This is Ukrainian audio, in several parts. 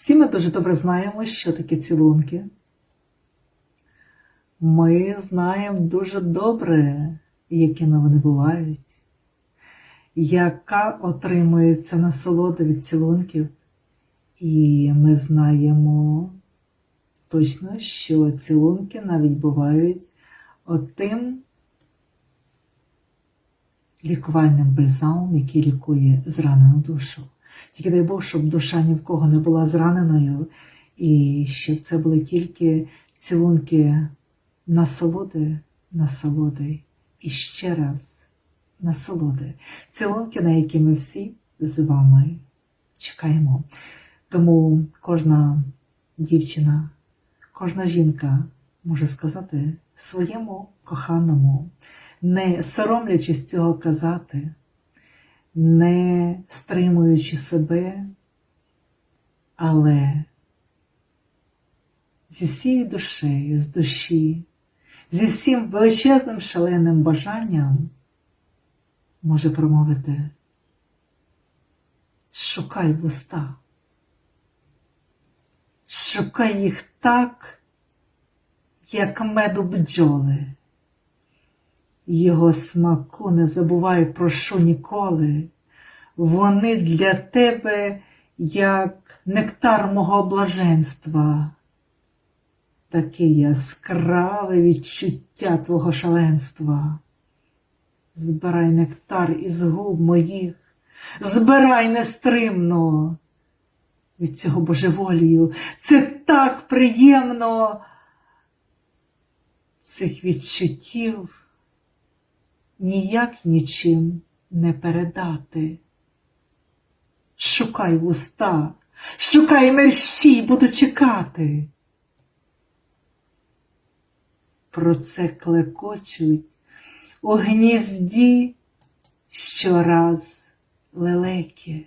Всі ми дуже добре знаємо, що таке цілунки. Ми знаємо дуже добре, якими вони бувають, яка отримується насолода від цілунків. І ми знаємо точно, що цілунки навіть бувають отим лікувальним бальзамом, який лікує зранену душу. Тільки дай Бог, щоб душа ні в кого не була зраненою, і щоб це були тільки цілунки насолоди, насолоди і ще раз насолоди. Цілунки, на які ми всі з вами чекаємо. Тому кожна дівчина, кожна жінка може сказати своєму коханому, не соромлячись цього казати, не стримуючи себе, але зі всією душею, з душі, зі всім величезним шаленим бажанням може промовити шукай вуста. Шукай їх так, як меду бджоли. Його смаку не забувай про що ніколи. Вони для тебе, як нектар мого блаженства, таке яскраве відчуття твого шаленства. Збирай нектар із губ моїх, збирай нестримно від цього божеволію. Це так приємно цих відчуттів ніяк нічим не передати. Шукай вуста, шукай мерщій, буду чекати. Про це клекочуть у гнізді щораз лелеки.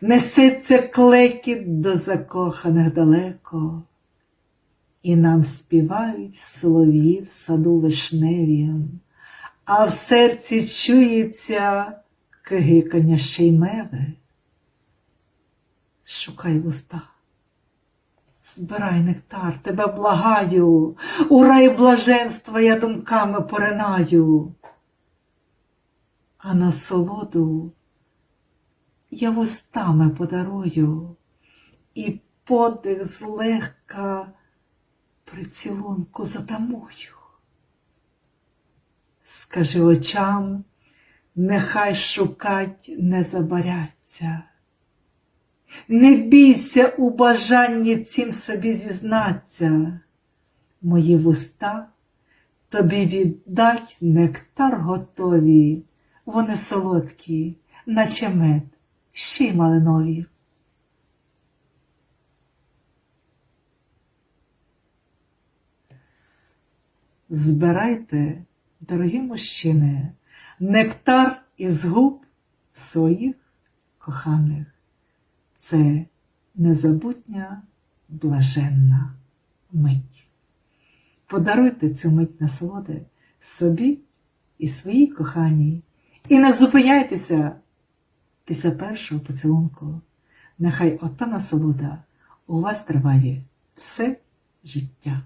Несеться клекіт до закоханих далеко, і нам співають солов'ї в саду вишневім, а в серці чується кигикання шеймеви. Шукай вуста, збирай нектар, тебе благаю, у рай блаженства я думками поринаю, а насолоду я вустами подарую, і подих злегка при цілунку затамую. Скажи очам, нехай шукать не забаряться. Не бійся у бажанні цим собі зізнаться. Мої вуста тобі віддать нектар готові, вони солодкі, наче мед, ще й малинові. Збирайте, дорогі мужчини, нектар із губ своїх коханих. Це незабутня блаженна мить. Подаруйте цю мить насолоди собі і своїй коханій. І не зупиняйтеся після першого поцілунку. Нехай ота насолода у вас триває все життя.